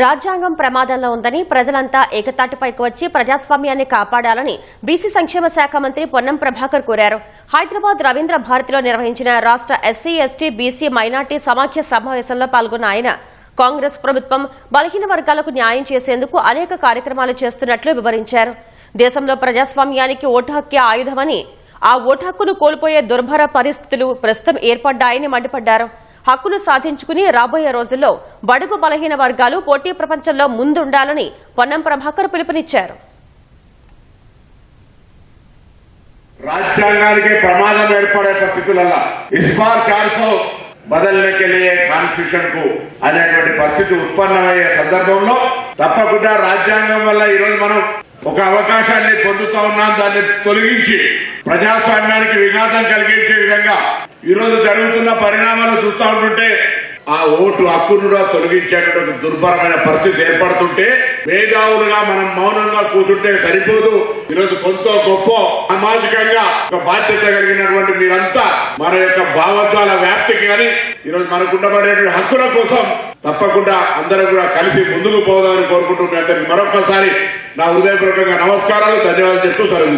రాజ్యాంగం ప్రమాదంలో ఉందని ప్రజలంతా ఏకతాటిపైకి వచ్చి ప్రజాస్వామ్యాన్ని కాపాడాలని బీసీ సంక్షేమ శాఖ మంత్రి పొన్నం ప్రభాకర్ కోరారు. హైదరాబాద్ రవీంద్ర భారతిలో నిర్వహించిన రాష్ట ఎస్సీ ఎస్టీ బీసీ మైనార్టీ సమాఖ్య సమావేశంలో పాల్గొన్న ఆయన కాంగ్రెస్ ప్రభుత్వం బలహీన వర్గాలకు న్యాయం చేసేందుకు అనేక కార్యక్రమాలు చేస్తున్నట్లు వివరించారు. దేశంలో ప్రజాస్వామ్యానికి ఓటు హక్కే ఆయుధమని ఆ ఓటు హక్కును కోల్పోయే దుర్భర పరిస్థితులు ప్రస్తుతం ఏర్పడ్డాయని మండిపడ్డారు. హక్కులు సాధించుకుని రాబోయే రోజుల్లో బడుగు బలహీన వర్గాలు పోటీ ప్రపంచంలో ముందుండాలని పొన్నం ప్రభాకర్ పిలుపునిచ్చారు. రాజ్యాంగానికి ప్రమాదం ఏర్పడే పరిస్థితులలో కార్సో కాన్స్టిట్యూషన్కు అనేటువంటి పరిస్థితి ఉత్పన్నమయ్యే సందర్భంలో తప్పకుండా రాజ్యాంగం వల్ల ఈరోజు మనం ఒక అవకాశాన్ని పొందుతా ఉన్నాం దాన్ని తొలగించి ప్రజాస్వామ్యానికి విఘాతం కలిగించే విధంగా ఈరోజు జరుగుతున్న పరిణామాలు చూస్తా ఉంటుంటే ఆ ఓటు హక్కును కూడా తొలగించేటువంటి దుర్భరమైన పరిస్థితి ఏర్పడుతుంటే మేధావులుగా మనం మౌనంగా కూర్చుంటే సరిపోదు. ఈరోజు కొంత గొప్ప సామాజికంగా ఒక బాధ్యత కలిగినటువంటి మీరంతా మన యొక్క భావజాల వ్యాప్తికి కానీ ఈరోజు మనకు ఉండబడేటువంటి హక్కుల కోసం తప్పకుండా అందరం కూడా కలిసి ముందుకు పోదామని కోరుకుంటున్న అందరికి మరొకసారి నా హృదయపూర్వకంగా నమస్కారాలు ధన్యవాదాలు చెప్తూ సెలవు